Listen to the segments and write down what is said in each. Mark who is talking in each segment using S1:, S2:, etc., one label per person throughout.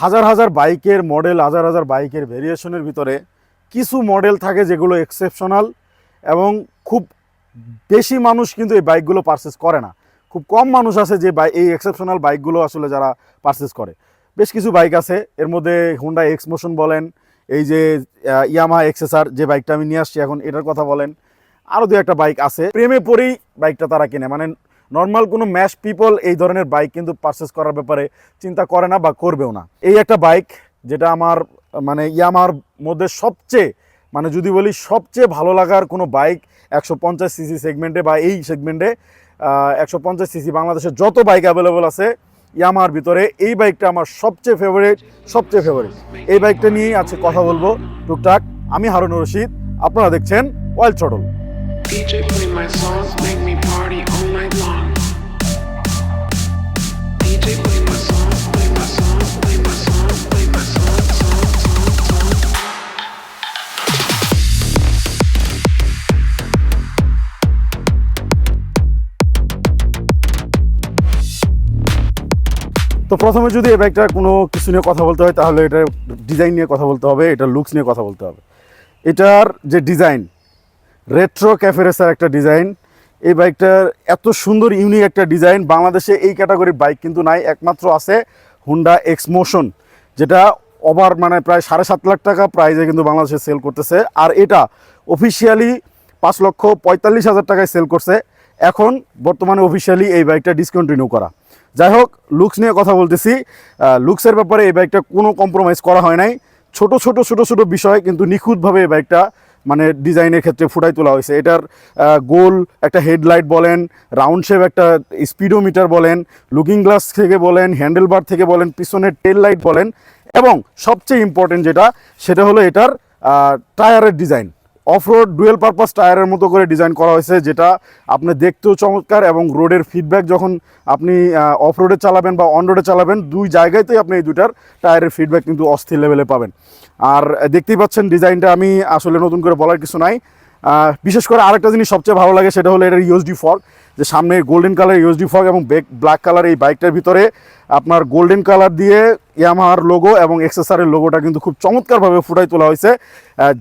S1: হাজার হাজার বাইকের মডেল হাজার হাজার বাইকের ভেরিয়েশনের ভিতরে কিছু মডেল থাকে যেগুলো এক্সেপশনাল এবং খুব বেশি মানুষ কিন্তু এই বাইকগুলো পারচেস করে না। খুব কম মানুষ আছে যে বাই এই এক্সেপশনাল বাইকগুলো আসলে যারা পারচেস করে। বেশ কিছু বাইক আছে, এর মধ্যে হুন্ডা এক্স মোশন বলেন, এই যে ইয়ামা এক্সেসার যে বাইকটা আমি নিয়ে আসছি এখন, এটার কথা বলেন আরও দু একটা বাইক আছে। প্রেমে পড়েই বাইকটা তারা কেনে মানে নর্মাল কোনো ম্যাশ পিপল এই ধরনের বাইক কিন্তু পারচেস করার ব্যাপারে চিন্তা করে না বা করবেও না। এই একটা বাইক যেটা আমার মানে ইয়ামার মধ্যে সবচেয়ে মানে যদি বলি সবচেয়ে ভালো লাগার কোনো বাইক একশো পঞ্চাশ সিসি সেগমেন্টে বা এই সেগমেন্টে একশো পঞ্চাশ সিসি বাংলাদেশের যত বাইক অ্যাভেলেবল আছে ইয়ামার ভিতরে এই বাইকটা আমার সবচেয়ে ফেভারিট সবচেয়ে ফেভারিট এই বাইকটা নিয়েই আছে কথা বলব। টুকটাক, আমি হারুন রশিদ, আপনারা দেখছেন ওয়াইল্ড চটল। তো প্রথমে যদি এই বাইকটার কোনো কিছু নিয়ে কথা বলতে হয়, তাহলে এটার ডিজাইন নিয়ে কথা বলতে হবে এটার লুকস নিয়ে কথা বলতে হবে। এটার যে ডিজাইন রেট্রো ক্যাফেরেসার একটা ডিজাইন এই বাইকটার এত সুন্দর ইউনিক একটা ডিজাইন বাংলাদেশে এই ক্যাটাগরির বাইক কিন্তু নাই, একমাত্র আছে হুন্ডা এক্স মোশন যেটা ওভার মানে প্রায় সাড়ে সাত লাখ টাকা প্রাইজে কিন্তু বাংলাদেশে সেল করতেছে। আর এটা অফিসিয়ালি পাঁচ লক্ষ পঁয়তাল্লিশ হাজার টাকায় সেল করছে। এখন বর্তমানে অফিসিয়ালি এই বাইকটা ডিসকন্টিনিউ করা। যাই হোক লুকস নিয়ে কথা বলতেছি। লুকসের ব্যাপারে এই বাইকটা কোনো কম্প্রোমাইজ করা হয় নাই। ছোট ছোট ছোট ছোট বিষয়, কিন্তু নিখুঁতভাবে এই বাইকটা মানে ডিজাইনের ক্ষেত্রে ফুটাই তোলা হয়েছে। এটার গোল, একটা হেডলাইট বলেন রাউন্ড শেপ একটা স্পিডোমিটার বলেন লুকিং গ্লাস থেকে বলেন হ্যান্ডেল বার থেকে বলেন, পিছনের টেল লাইট বলেন এবং সবচেয়ে ইম্পর্টেন্ট যেটা, সেটা হলো এটার টায়ারের ডিজাইন অফরোড ডুয়েল পারপাস টায়ারের মতো করে ডিজাইন করা হয়েছে, যেটা আপনি দেখতেও চমৎকার এবং রোডের ফিডব্যাক যখন আপনি অফ রোডে চালাবেন বা অন রোডে চালাবেন, দুই জায়গাতেই আপনি এই দুটার টায়ারের ফিডব্যাক কিন্তু অস্থির লেভেলে পাবেন। আর দেখতেই পাচ্ছেন ডিজাইনটা আমি আসলে নতুন করে বলার কিছু নাই। বিশেষ করে আরেকটা জিনিস সবচেয়ে ভালো লাগে, সেটা হলো এটার ইউএসডি ফগ যে সামনে গোল্ডেন কালার ইউএসডি ফগ এবং ব্ল্যাক কালার এই বাইকটার ভিতরে আপনার গোল্ডেন কালার দিয়ে ইয়ামাহার লোগো এবং এক্সেসারের লোগোটা কিন্তু খুব চমৎকারভাবে ফুটাই তোলা হয়েছে।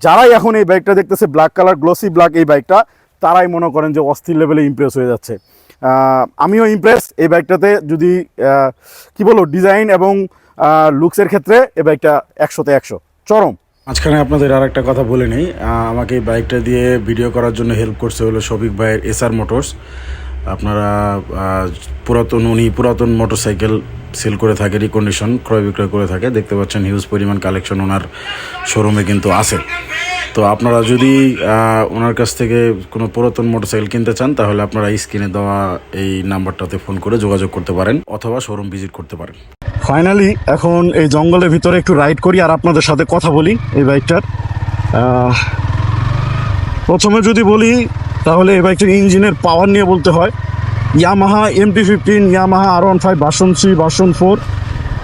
S1: যারাই এখন এই বাইকটা দেখতেছে ব্ল্যাক কালার গ্লোসি ব্ল্যাক এই বাইকটা তারাই মনে করেন যে অস্থির লেভেলে ইমপ্রেস হয়ে যাচ্ছে। আমিও ইমপ্রেস এই বাইকটাতে যদি কি বলব ডিজাইন এবং লুকসের ক্ষেত্রে এই বাইকটা একশোতে একশো। চরম।
S2: মাঝখানে আপনাদের আর একটা কথা বলে নেই। আমাকে এই বাইকটা দিয়ে ভিডিও করার জন্য হেল্প করছে হলো শফিক ভাইয়ের এসআর মোটরস আপনারা পুরাতন, উনি পুরাতন মোটরসাইকেল সেল করে থাকে রিকন্ডিশন ক্রয় বিক্রয় করে থাকে। দেখতে পাচ্ছেন হিউজ পরিমাণ কালেকশন ওনার শোরুমে কিন্তু আছে। তো আপনারা যদি ওনার কাছ থেকে কোনো পুরাতন মোটরসাইকেল কিনতে চান, তাহলে আপনারা স্ক্রিনে দেওয়া এই নাম্বারটাতে ফোন করে যোগাযোগ করতে পারেন, অথবা শোরুম ভিজিট করতে পারেন।
S1: ফাইনালি এখন এই জঙ্গলের ভিতরে একটু রাইড করি, আর আপনাদের সাথে কথা বলি এই বাইকটার। প্রথমে যদি বলি তাহলে এই বাইকটার ইঞ্জিনের পাওয়ার নিয়ে বলতে হয়। Yamaha MT fifteen Yamaha R one five version three version four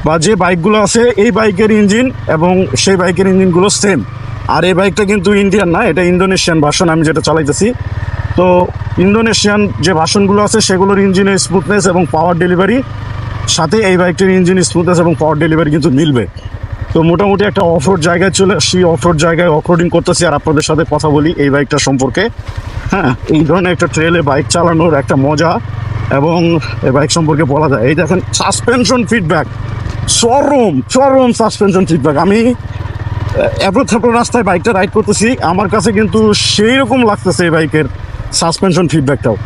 S1: বা যে বাইকগুলো আছে, এই বাইকের ইঞ্জিন এবং সেই বাইকের ইঞ্জিনগুলো সেম আর এই বাইকটা কিন্তু ইন্ডিয়ান না, এটা ইন্দোনেশিয়ান ভার্সন আমি যেটা চালাইতেছি। তো ইন্দোনেশিয়ান যে ভার্সনগুলো আছে, সেগুলোর ইঞ্জিনের স্মুথনেস এবং পাওয়ার ডেলিভারি সাথে এই বাইকটির ইঞ্জিন স্মুথনেস এবং পাওয়ার ডেলিভারি কিন্তু মিলবে। তো মোটামুটি একটা অফরোড জায়গায় চলে আসছি অফরোড জায়গায় অফরোডিং করতেছি, আর আপনাদের সাথে কথা বলি এই বাইকটা সম্পর্কে। হ্যাঁ এই ধরনের একটা ট্রেলে বাইক চালানোর একটা মজা এবং এই বাইক সম্পর্কে বলা যায়। এই দেখেন সাসপেনশন ফিডব্যাক চরম চরম সাসপেনশন ফিডব্যাক আমি এবার থাপড় রাস্তায় বাইকটা রাইড করতেছি। আমার কাছে কিন্তু সেই রকম লাগতেছে এই বাইকের সাসপেনশন ফিডব্যাকটাও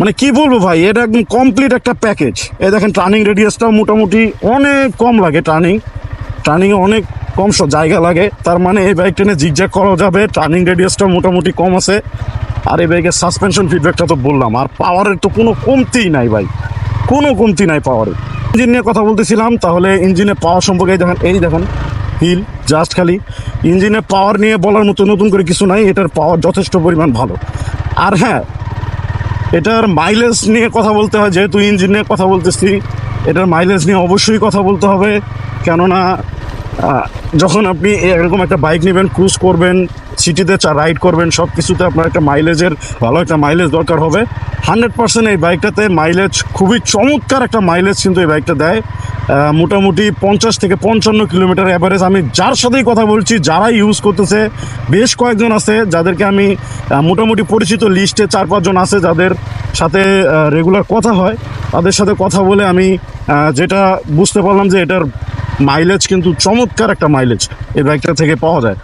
S1: মানে কি বলব ভাই, এটা একদম কমপ্লিট একটা প্যাকেজ এই দেখেন টার্নিং রেডিয়াসটাও মোটামুটি অনেক কম লাগে টার্নিং টার্নিংয়ে অনেক কম জায়গা লাগে। তার মানে এই বাইক টেনে জিগজ্যাগ করা যাবে। টার্নিং রেডিয়াসটাও মোটামুটি কম আছে। আর এই বাইকের সাসপেনশন ফিডব্যাকটা তো বললাম, আর পাওয়ারের তো কোনো কমতিই নাই ভাই। কোনো কমতি নাই পাওয়ারের ইঞ্জিন নিয়ে কথা বলতেছিলাম, তাহলে ইঞ্জিনের পাওয়ার সম্পর্কে দেখেন, এই দেখেন হিল জাস্ট খালি। ইঞ্জিনের পাওয়ার নিয়ে বলার মতো নতুন করে কিছু নাই, এটার পাওয়ার যথেষ্ট পরিমাণ ভালো। আর হ্যাঁ এটার মাইলেজ নিয়ে কথা বলতে হয়, যেহেতু ইঞ্জিন নিয়ে কথা বলতেছি, এটার মাইলেজ নিয়ে অবশ্যই কথা বলতে হবে, কেননা যখন আপনি এরকম একটা বাইক নেবেন ক্রুজ করবেন সিটিতে চা রাইড করবেন সব কিছুতে আপনার একটা মাইলেজের ভালো একটা মাইলেজ দরকার হবে। হান্ড্রেড পার্সেন্ট এই বাইকটাতে মাইলেজ খুবই চমৎকার একটা মাইলেজ কিন্তু এই বাইকটা দেয়। মোটামুটি পঞ্চাশ থেকে পঞ্চান্ন কিলোমিটার অ্যাভারেজ আমি যার সাথেই কথা বলছি যারা ইউজ করতেছে, বেশ কয়েকজন আছে যাদেরকে আমি মোটামুটি পরিচিত লিস্টে চার পাঁচজন আছে যাদের সাথে রেগুলার কথা হয়। তাদের সাথে কথা বলে আমি যেটা বুঝতে পারলাম যে এটার মাইলেজ কিন্তু চমৎকার একটা মাইলেজ এই বাইকটা থেকে পাওয়া যায়।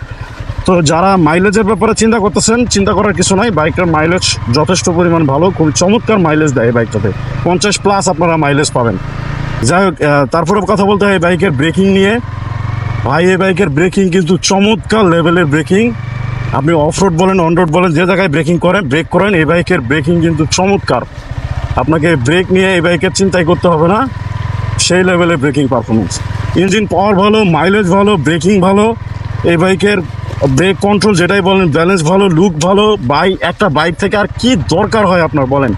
S1: তো যারা মাইলেজের ব্যাপারে চিন্তা করতেছেন, চিন্তা করার কিছু নাই। বাইকটার মাইলেজ যথেষ্ট পরিমাণ ভালো খুব চমৎকার মাইলেজ দেয় এই বাইকটাতে পঞ্চাশ প্লাস আপনারা মাইলেজ পাবেন। যাই হোক তারপরে কথা বলতে হয় এই বাইকের ব্রেকিং নিয়ে। ভাই, এই বাইকের ব্রেকিং কিন্তু চমৎকার লেভেলের ব্রেকিং আপনি অফ রোড বলেন অন রোড বলেন, যে জায়গায় ব্রেকিং করেন ব্রেক করেন, এই বাইকের ব্রেকিং কিন্তু চমৎকার। আপনাকে ব্রেক নিয়ে এই বাইকের চিন্তাই করতে হবে না। সেই লেভেলের ব্রেকিং পারফরমেন্স ইঞ্জিন পাওয়ার ভালো, মাইলেজ ভালো, ব্রেকিং ভালো, এই বাইকের ব্রেক কন্ট্রোল যেটাই বলেন ব্যালেন্স ভালো লুক ভালো বাইক একটা বাইক থেকে আর কি দরকার হয় আপনার বলেন?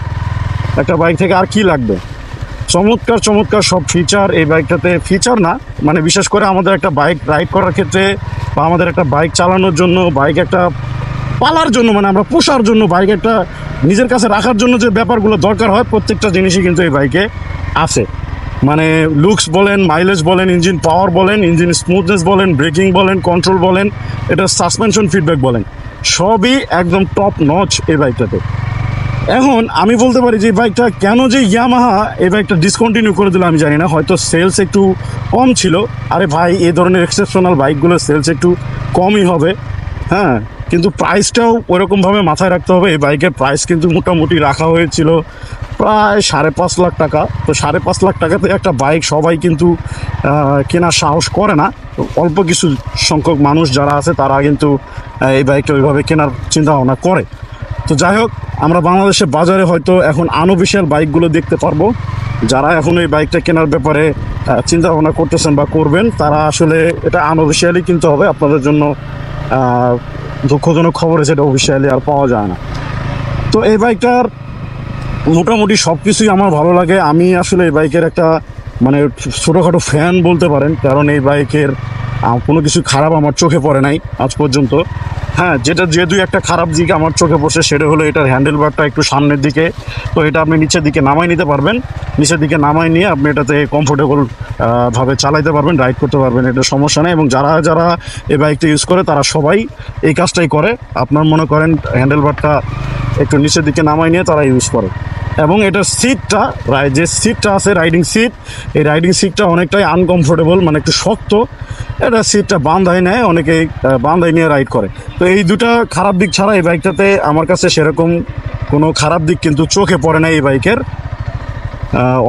S1: একটা বাইক থেকে আর কি লাগবে? চমৎকার চমৎকার সব ফিচার এই বাইকটাতে ফিচার না মানে বিশেষ করে আমাদের একটা বাইক রাইড করার ক্ষেত্রে বা আমাদের একটা বাইক চালানোর জন্য বাইক একটা পালার জন্য মানে আমরা পোষার জন্য বাইক একটা নিজের কাছে রাখার জন্য যে ব্যাপারগুলো দরকার হয়, প্রত্যেকটা জিনিসই কিন্তু এই বাইকে আছে। মানে লুকস বলেন মাইলেজ বলেন ইঞ্জিন পাওয়ার বলেন ইঞ্জিন স্মুথনেস বলেন ব্রেকিং বলেন কন্ট্রোল বলেন, এটা সাসপেনশন ফিডব্যাক বলেন, সবই একদম টপ নচ এই বাইকটাতে এখন আমি বলতে পারি যে বাইকটা কেন যে ইয়ামাহা এই বাইকটা ডিসকন্টিনিউ করে দিল আমি জানি না, হয়তো সেলস একটু কম ছিল। আরে ভাই, এই ধরনের এক্সেপশনাল বাইকগুলোর সেলস একটু কমই হবে। হ্যাঁ কিন্তু প্রাইসটাও ওরকমভাবে মাথায় রাখতে হবে। এই বাইকের প্রাইস কিন্তু মোটামুটি রাখা হয়েছিল। প্রায় সাড়ে পাঁচ লাখ টাকা। তো সাড়ে পাঁচ লাখ টাকাতে একটা বাইক সবাই কিন্তু কেনার সাহস করে না। অল্প কিছু সংখ্যক মানুষ যারা আছে, তারা কিন্তু এই বাইকটা ওইভাবে কেনার চিন্তা ভাবনা করে। তো যাই হোক, আমরা বাংলাদেশের বাজারে হয়তো এখন আনঅফিসিয়াল বাইকগুলো দেখতে পারব। যারা এখন এই বাইকটা কেনার ব্যাপারে চিন্তা ভাবনা করতেছেন বা করবেন, তারা আসলে এটা আনঅফিসিয়ালি কিনতে হবে। আপনাদের জন্য দুঃখজনক খবর সেটা অফিসিয়ালি আর পাওয়া যায় না। তো এই বাইকটার মোটামুটি সব কিছুই আমার ভালো লাগে। আমি আসলে এই বাইকের একটা মানে ছোটোখাটো ফ্যান বলতে পারেন, কারণ এই বাইকের কোনো কিছু খারাপ আমার চোখে পড়ে নাই আজ পর্যন্ত। হ্যাঁ যেটা যে দুই একটা খারাপ দিক আমার চোখে পড়ছে, সেটা হলো এটার হ্যান্ডেল বারটা একটু সামনের দিকে। তো এটা আপনি নিচের দিকে নামাই নিতে পারবেন। নিচের দিকে নামাই নিয়ে আপনি এটাতে কমফোর্টেবল ভাবে চালাইতে পারবেন রাইড করতে পারবেন, এটা সমস্যা নেই। এবং যারা যারা এই বাইকটা ইউজ করে, তারা সবাই এই কাজটাই করে। আপনার মনে করেন হ্যান্ডেল বারটা একটু নিচের দিকে নামাই নিয়ে তারা ইউজ করে। এবং এটার সিটটা যে সিটটা আছে রাইডিং সিট এই রাইডিং সিটটা অনেকটাই আনকমফোর্টেবল মানে একটু শক্ত। এটা সিটটা বান্ধাই নেয়, অনেকেই বান্ধাই নিয়ে রাইড করে। তো এই দুটা খারাপ দিক ছাড়া এই বাইকটাতে আমার কাছে সেরকম কোনো খারাপ দিক কিন্তু চোখে পড়ে না এই বাইকের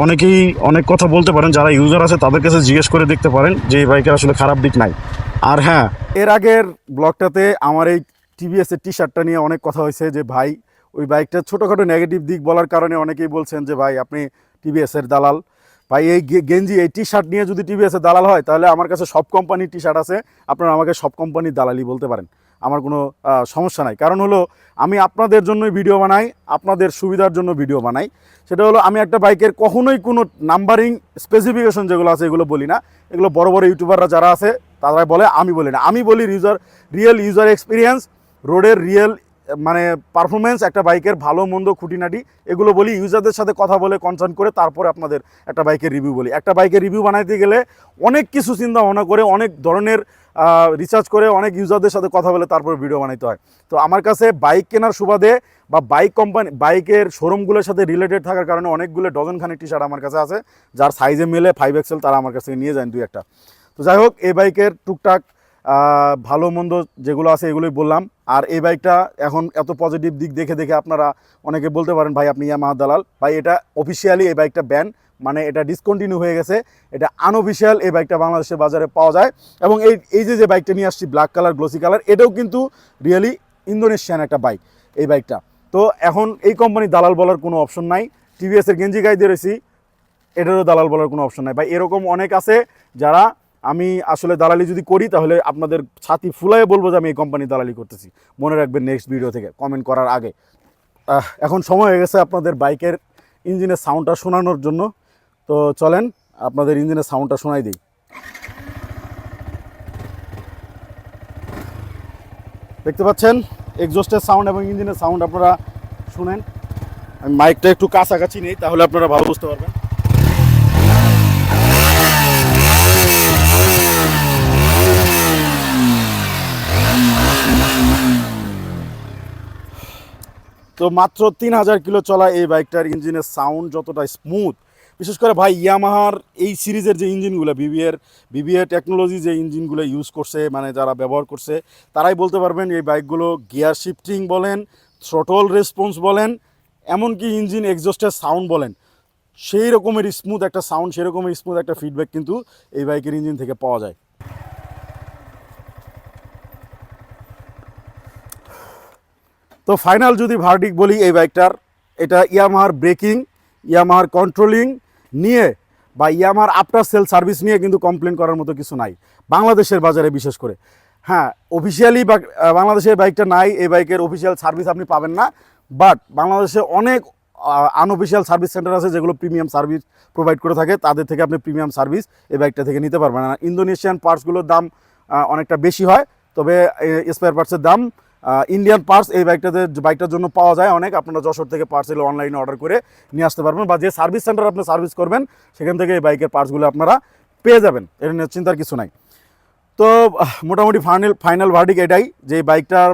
S1: অনেকেই অনেক কথা বলতে পারেন, যারা ইউজার আছে তাদের কাছে জিজ্ঞেস করে দেখতে পারেন যে এই বাইকের আসলে খারাপ দিক নাই। আর হ্যাঁ এর আগের ব্লগটাতে আমার এই টিভিএসের টি শার্টটা নিয়ে অনেক কথা হয়েছে যে, ভাই ওই বাইকটা ছোটোখাটো নেগেটিভ দিক বলার কারণে অনেকেই বলছেন যে, ভাই, আপনি টিভিএসের দালাল। ভাই, এই গেঞ্জি, এই টি শার্ট নিয়ে যদি টিভিএসের দালাল হয়, তাহলে আমার কাছে সব কোম্পানির টি শার্ট আছে, আপনারা আমাকে সব কোম্পানির দালালি বলতে পারেন। আমার কোনো সমস্যা নাই। কারণ হলো, আমি আপনাদের জন্যই ভিডিও বানাই, আপনাদের সুবিধার জন্য ভিডিও বানাই। সেটা হলো, আমি একটা বাইকের কখনোই কোনো নাম্বারিং স্পেসিফিকেশন যেগুলো আছে, এগুলো বলি না। এগুলো বড় বড় ইউটিউবাররা যারা আছে তারা বলে, আমি বলি না। আমি বলি ইউজার রিয়েল ইউজার এক্সপিরিয়েন্স রোডের রিয়েল মানে পারফরমেন্স একটা বাইকের ভালো, মন্দ খুঁটিনাটি, এগুলো বলি ইউজারদের সাথে কথা বলে কনসার্ন করে তারপরে আপনাদের একটা বাইকের রিভিউ বলি। একটা বাইকের রিভিউ বানাইতে গেলে অনেক কিছু চিন্তা ভাবনা করে, অনেক ধরনের রিসার্চ করে অনেক ইউজারদের সাথে কথা বলে তারপরে ভিডিও বানাইতে হয়। তো আমার কাছে বাইক কেনার সুবাদে বা বাইক কোম্পানি বাইকের শোরুমগুলোর সাথে রিলেটেড থাকার কারণে অনেকগুলো ডজনখানেক টি শার্ট আমার কাছে আছে, যার সাইজে মেলে ফাইভ এক্সেল তারা আমার কাছ নিয়ে যান দুই একটা। তো যাই হোক, এই বাইকের টুকটাক ভালো মন্দ যেগুলো আছে এগুলোই বললাম। আর এই বাইকটা এখন এত পজিটিভ দিক দেখে দেখে আপনারা অনেকে বলতে পারেন, ভাই, আপনি ইয়ামাহা দালাল। ভাই, এটা অফিসিয়ালি এই বাইকটা ব্যান মানে এটা ডিসকন্টিনিউ হয়ে গেছে। এটা আনঅফিসিয়াল এই বাইকটা বাংলাদেশের বাজারে পাওয়া যায়। এবং এই এই যে যে বাইকটা নিয়ে আসছি ব্ল্যাক কালার গ্লোসি কালার এটাও কিন্তু রিয়েলি ইন্দোনেশিয়ান একটা বাইক এই বাইকটা। তো এখন এই কোম্পানির দালাল বলার কোনো অপশন নাই। টিভিএসের গেঞ্জি গাই দিয়ে রয়েছি, এটারও দালাল বলার কোনো অপশন নাই। ভাই, এরকম অনেক আছে যারা আমি আসলে দালালি যদি করি, তাহলে আপনাদের ছাতি ফুলায় বলব যে আমি এই কোম্পানি দালালি করতেছি। মনে রাখবেন নেক্সট ভিডিও থেকে কমেন্ট করার আগে। এখন সময় হয়ে গেছে আপনাদের বাইকের ইঞ্জিনের সাউন্ডটা শোনানোর জন্য। তো চলেন, আপনাদের ইঞ্জিনের সাউন্ডটা শোনাই দিই। দেখতে পাচ্ছেন এক্সস্টের সাউন্ড এবং ইঞ্জিনের সাউন্ড আপনারা শুনেন। আমি মাইকটা একটু কাছাকাছি নেই, তাহলে আপনারা ভালো বুঝতে পারবেন। তো মাত্র তিন হাজার কিলো চলা এই বাইকটার ইঞ্জিনের সাউন্ড যতটা স্মুথ বিশেষ করে ভাই ইয়ামাহার এই সিরিজের যে ইঞ্জিনগুলো বিবিএর বিবিএ টেকনোলজি যে ইঞ্জিনগুলো ইউজ করছে মানে যারা ব্যবহার করছে, তারাই বলতে পারবেন এই বাইকগুলো গিয়ার শিফটিং বলেন থ্রোটল রেসপন্স বলেন, এমনকি ইঞ্জিন এক্সস্টের সাউন্ড বলেন। সেই রকমের স্মুথ একটা সাউন্ড সেই রকমের স্মুথ একটা ফিডব্যাক কিন্তু এই বাইকের ইঞ্জিন থেকে পাওয়া যায়। তো ফাইনাল যদি ভার্ডিক বলি এই বাইকটার, এটা ইয়ামাহার ব্রেকিং ইয়ামাহার কন্ট্রোলিং নিয়ে বা ইয়ামাহার আফটার সেল সার্ভিস নিয়ে কিন্তু কমপ্লেন করার মতো কিছু নাই, বাংলাদেশের বাজারে বিশেষ করে। হ্যাঁ অফিসিয়ালি বাংলাদেশের বাইকটা নাই, এই বাইকের অফিসিয়াল সার্ভিস আপনি পাবেন না বাট বাংলাদেশে অনেক আনঅফিসিয়াল সার্ভিস সেন্টার আছে যেগুলো প্রিমিয়াম সার্ভিস প্রোভাইড করে থাকে, তাদের থেকে আপনি প্রিমিয়াম সার্ভিস এই বাইকটা থেকে নিতে পারবেন। না ইন্দোনেশিয়ান পার্টসগুলোর দাম অনেকটা বেশি হয়, তবে স্পেয়ার পার্টসের দাম ইন্ডিয়ান পার্টস এই বাইকটাতে বাইকটার জন্য পাওয়া যায় অনেক। আপনারা যশোর থেকে পার্টস এলে অনলাইনে অর্ডার করে নিয়ে আসতে পারবেন বা যে সার্ভিস সেন্টার আপনি সার্ভিস করবেন, সেখান থেকে এই বাইকের পার্টসগুলো আপনারা পেয়ে যাবেন। এটা নিয়ে চিন্তার কিছু নাই। তো মোটামুটি ফাইনাল ফাইনাল ভার্ডিক এটাই যে এই বাইকটার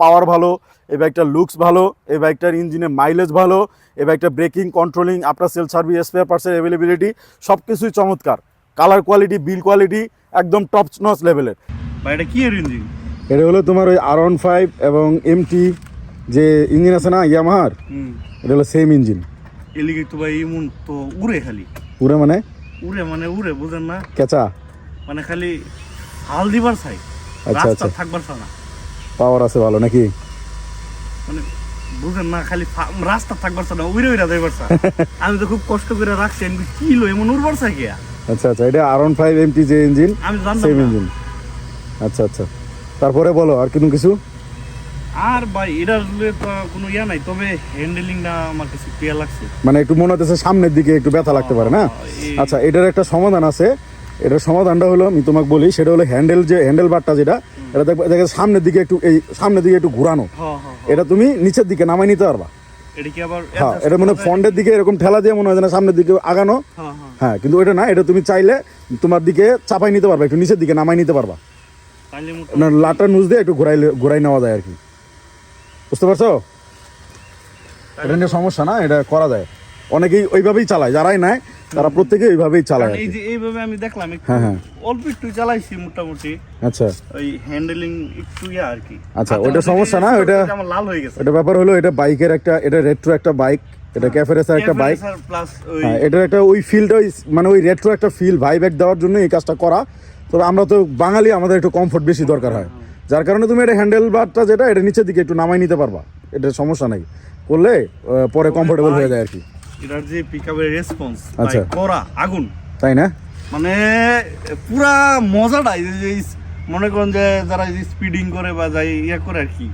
S1: পাওয়ার ভালো, এই বাইকটার লুকস ভালো, এই বাইকটার ইঞ্জিনের মাইলেজ ভালো, এই বাইকটার ব্রেকিং কন্ট্রোলিং আপনার সেল সার্ভিস স্পেয়ার পার্টসের অ্যাভেলেবিলিটি সব কিছুই চমৎকার। কালার কোয়ালিটি বিল কোয়ালিটি একদম টপ নচ লেভেলের
S3: বা এটা কি এর ইঞ্জিন
S1: এটা হলো তোমার ওই আর ওয়ান ফাইভ এবং এমটি যে ইঞ্জিন আছে না ইয়ামাহার এটা হলো সেম ইঞ্জিন
S3: এলিগে তো ভাই ইমুন তো উড়ে খালি।
S1: পুরো মানে?
S3: উড়ে মানে উড়ে বুঝেন না?
S1: কেঁচা?
S3: মানে খালি হাল দিবার চাই।
S1: আচ্ছা, আচ্ছা।
S3: থাকবার চায় না।
S1: পাওয়ার আছে ভালো নাকি?
S3: মানে বুঝেন না খালি রাস্তা থাকবার চায় না উড়ে উড়ে যাইবার চায় আমি তো খুব কষ্ট করে রাখছি আমি কি লো এমন উড়বার চাই কে
S1: আচ্ছা আচ্ছা এটা আর ফাইভ এমটি যে ইঞ্জিন
S3: আমি জানতাম
S1: সেম ইঞ্জিন আচ্ছা আচ্ছা। তারপরে বলো আর কোনো কিছু?
S3: আর ভাই এটার আসলে তো কোনো ইয়া নাই তবে হ্যান্ডেলিংটা আমার কাছে ক্লিয়ার লাগছে।
S1: মানে একটু মনে হচ্ছে সামনের দিকে একটু ব্যথা লাগতে পারে না? আচ্ছা এটার একটা সমাধান আছে। এটার সমাধানটা হলো আমি তোমাকে বলি সেটা হলো হ্যান্ডেল যে হ্যান্ডেল বারটা যেটা এটা দেখবে দেখে সামনের দিকে একটু এই সামনের দিকে একটু ঘোরানো। এটা তুমি নিচের দিকে নামাই নিতে পারবা।
S3: এটা
S1: হ্যাঁ এটা মানে? ফ্রন্টের দিকে এরকম ঠেলা দিয়ে মনে হয় যেন সামনের দিকে আগানো।
S3: হ্যাঁ
S1: কিন্তু ওইটা না এটা তুমি চাইলে তোমার দিকে চাপাই নিতে পারবা একটু নিচের দিকে নামাই নিতে পারবা।
S3: মোটামুটি-
S1: আপনার নুজ দিয়ে একটু ঘোরাই ঘোরাই নেওয়া যায় আর কি। বুঝতে পারছ? এটা নিয়ে সমস্যা না এটা করা যায়। অনেকেই ওইভাবেই চালায় যারাই নেয় তারা প্রত্যেকে ওইভাবেই চালায়
S3: এই যে এইভাবে আমি দেখলাম
S1: হ্যাঁ, হ্যাঁ।
S3: অল্প একটু চালাইছি মোটামুটি।
S1: আচ্ছা।
S3: ওই হ্যান্ডেলিং একটু ইয়া আর কি।
S1: আচ্ছা, ওটা সমস্যা না, ওটা-
S3: আমার লাল হয়ে গেছে।
S1: এটা ব্যাপার হলো এটা বাইকের একটা এটা রেট্রো একটা বাইক এটা ক্যাফেরেসার একটা বাইক।
S3: প্লাস ওই
S1: হ্যাঁ এটার একটা ওই ফিলটা ওই মানে ওই রেট্রো একটা ফিল ভাই ব্যাক দেওয়ার জন্য এই কাজটা করা। তবে আমরা তো বাঙালি আমাদের একটু কমফোর্ট বেশি দরকার হয়। যার কারণে তুমি এটা হ্যান্ডেল বারটা যেটা এটা নিচের দিকে একটু নামাই নিতে পারবা। এটা সমস্যা নাই। করলে পরে কমফোর্টেবল হয়ে যায় আর কি।
S3: এটার যে পিকআপের রেসপন্স
S1: আচ্ছা।
S3: করা আগুন।
S1: তাই না?
S3: মানে পুরা মজাটা মনে করেন যে যারা স্পিডিং করে বা যাই ইয়া করে আর কি।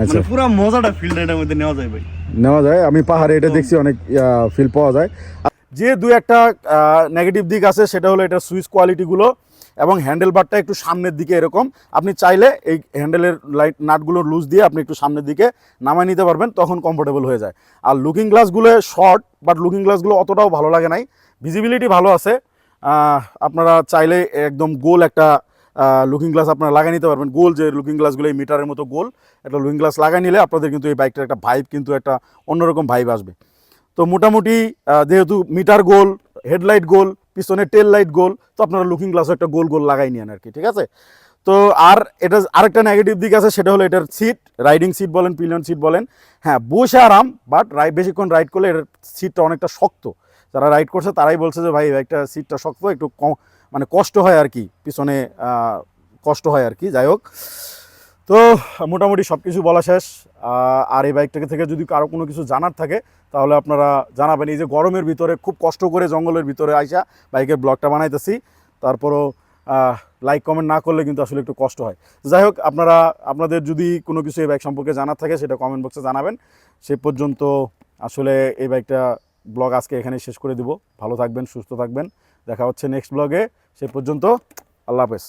S1: আচ্ছা।
S3: মানে পুরা মজাটা ফিল্ড এটার মধ্যে নেওয়া যায় ভাই।
S1: নেওয়া যায়। আমি পাহাড়ে এটা দেখছি অনেক ফিল পাওয়া যায়। যে দু একটা নেগেটিভ দিক আছে সেটা হলো এটা সুইচ কোয়ালিটিগুলো এবং হ্যান্ডেল বারটা একটু সামনের দিকে এরকম। আপনি চাইলে এই হ্যান্ডেলের লাইট নাটগুলো লুজ দিয়ে আপনি একটু সামনের দিকে নামায় নিতে পারবেন, তখন কমফোর্টেবল হয়ে যায়। আর লুকিং গ্লাসগুলো শর্ট বাট লুকিং গ্লাসগুলো অতটাও ভালো লাগে নাই। ভিজিবিলিটি ভালো আছে। আপনারা চাইলে একদম গোল একটা লুকিং গ্লাস আপনারা লাগিয়ে নিতে পারবেন। গোল যে লুকিং গ্লাসগুলো এই মিটারের মতো গোল, একটা লুকিং গ্লাস লাগাই নিলে আপনাদের কিন্তু এই বাইকটার একটা ভাইব কিন্তু একটা অন্যরকম ভাইব আসবে। তো মোটামুটি যেহেতু মিটার গোল হেডলাইট গোল পিছনে টেল লাইট গোল তো আপনারা লুকিং গ্লাসও একটা গোল গোল লাগাই নিয়েন আর কি ঠিক আছে? তো আর এটা আরেকটা নেগেটিভ দিক আছে, সেটা হলো এটার সিট রাইডিং সিট বলেন পিলিয়ন সিট বলেন। হ্যাঁ বসে আরাম বাট রাইড বেশিক্ষণ রাইড করলে এটার সিটটা অনেকটা শক্ত। যারা রাইড করছে তারাই বলছে যে, ভাই, একটা সিটটা শক্ত, একটু মানে কষ্ট হয় আর কি পিছনে কষ্ট হয় আর কি যাই হোক। তো, মোটামুটি সব কিছু বলা শেষ। আর এই বাইকটাকে থেকে যদি কারও কোনো কিছু জানার থাকে, তাহলে আপনারা জানাবেন। এই যে গরমের ভিতরে, খুব কষ্ট করে জঙ্গলের ভিতরে আইসা বাইকের ব্লগটা বানাইতেছি। তারপরও লাইক কমেন্ট না করলে কিন্তু আসলে একটু কষ্ট হয়। যাই হোক, আপনারা, আপনাদের যদি কোনো কিছু এই বাইক সম্পর্কে জানার থাকে, সেটা কমেন্ট বক্সে জানাবেন। সে পর্যন্ত আসলে এই বাইকটা ব্লগ আজকে এখানে শেষ করে দিব। ভালো থাকবেন, সুস্থ থাকবেন। দেখা হচ্ছে নেক্সট ব্লগে সে পর্যন্ত, আল্লাহ হাফেজ।